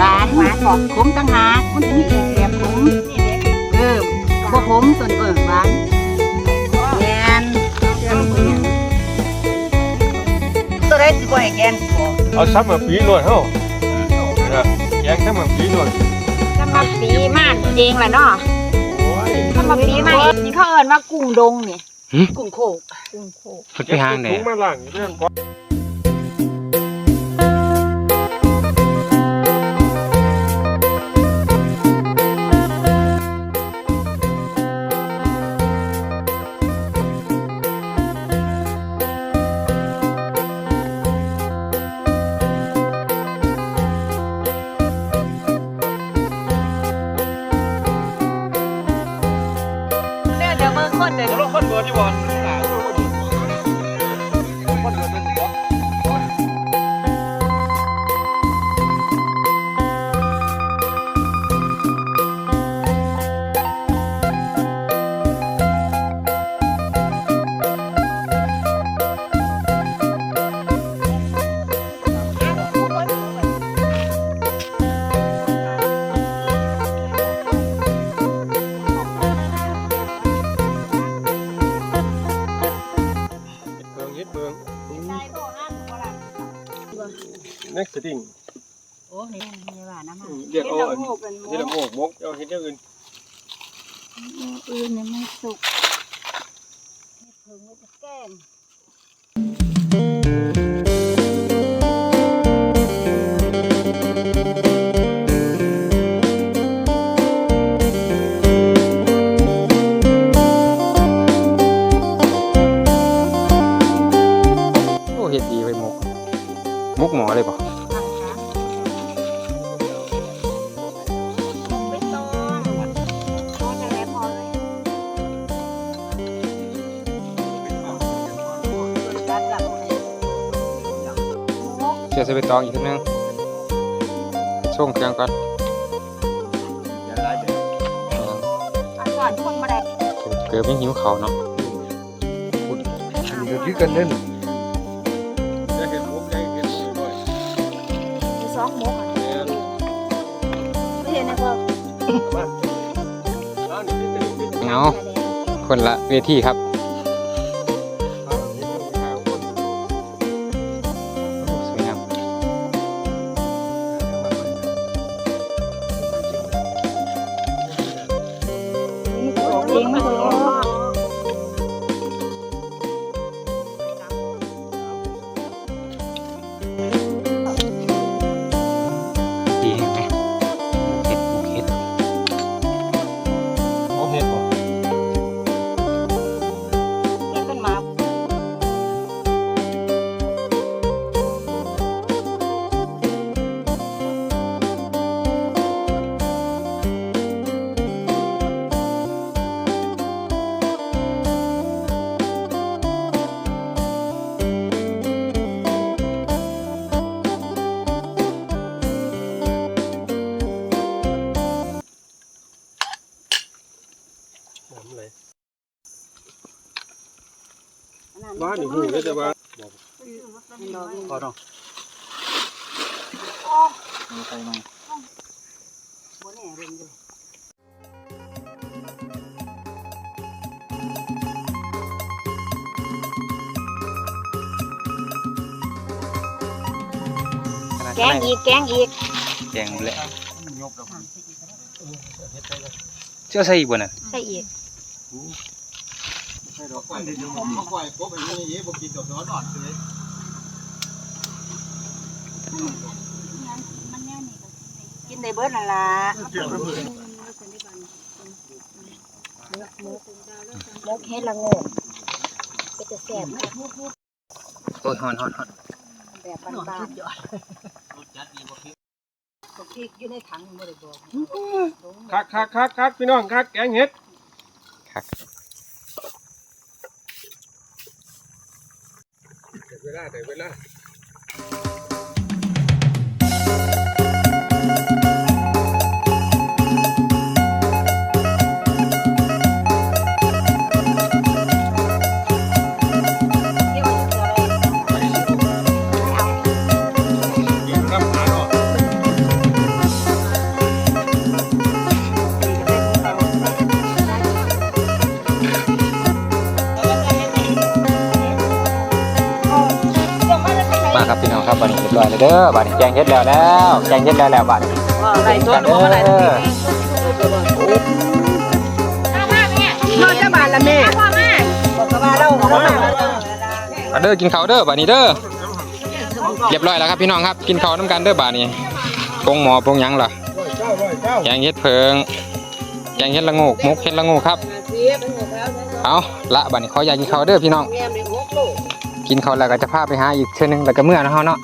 นี่อืมหวานหวานบอกขมตั้งหากมันจะมีอีกแบบขมเออบ่ขมส่วนเออหวานแกนเชื่อมันเป็นหยังตัวได้สิบ่ให้แกนสิบ่เอาซับมาปีนวดเฮานะครับแยงซับมาปีนวดถ้ามาปีมานเองแหละเนาะโอ้ยถ้ามาปีมานนี่เขาเอิ้นว่ากุ้งดงนี่กุ้งโคกกุ้งโคกเพิ่นไปหางแหน่ คนเดียวรถคนเบิดที่บอนหลายคนเบิดคนเบิดเป็น next setting โอ้นี่มีว่าน้ำมันเรียกเอาอันที่ละโงกมกเอาเฮ็ดอย่างอื่นอื่นยังไม่สุกเพิ่งไว้จะแกงโอ้เฮ็ดดีไว้มุกมุกหมอเลยบ่ไเชื่อใส่ใบตองอีกทีนึงช่วงเครื่องก่อนอย่าหลายเด้อเอออันก่อนคนมาได้เกือบไม่หิวเขาวเนาะอันนี้ก็คือกันเด่นจะเห็นมุกได้เห็นด้วยมีสองหมกแม่นไม่เห็นนะเพิ่มมาเอานี่ที่เป็นที่เงาคนละเวทีครับ เบ้านนี่ฮู้เลยแต่ว่าพอเนาะใส่มาบ่แน่เบิ่งเลยขนาดแกงอีกแกงอีกแกงแหละเชื่อใส่อีกบ่น่ะใส่อีกให้ ดอกไม้เดี๋ยวผมเอาไว้ปุ๊บไอ้นี่ยี่บ่กินดอกนอนอ่อนเลยกินได้เบิดนั่นล่ะเบมือมกเฮ็ดละโงกก็จะแซ่บโอ้ยฮอนฮอนฮอนแบบบ้านๆก็พริกอยู่ในถังบ่ได้บอกคักคักคักคักพี่น้องคักแกงเห็ดคัก ได้ เวลาได้เวลา ครับพี่น้องครับบัดนี้เรียบร้อยแล้วเด้อบัดนี้แกงเฮ็ดแล้วแล้วแกงเฮ็ดแล้วแล้วบัดนี้ว่าอะไรตัวรู้ว่าอะไรตัวนี้นอกจากบ้านละแม่บอกกับว่าเราเรามามาเด้อกินข้าวเด้อบัดนี้เด้อเรียบร้อยแล้วครับพี่น้องครับกินข้าวน้ำกันเด้อบัดนี้ปรุงหมอปรุงหยังล่ะแกงเฮ็ดเพิงแกงเฮ็ดละโงกมุกเฮ็ดละโงกครับเอาละบัดนี้ขออยากกินข้าวเด้อพี่น้อง กินข้าวแล้วก็จะพาไปหาอีกเทื่อนึงแล้วก็เมื่อนะเฮาเนาะ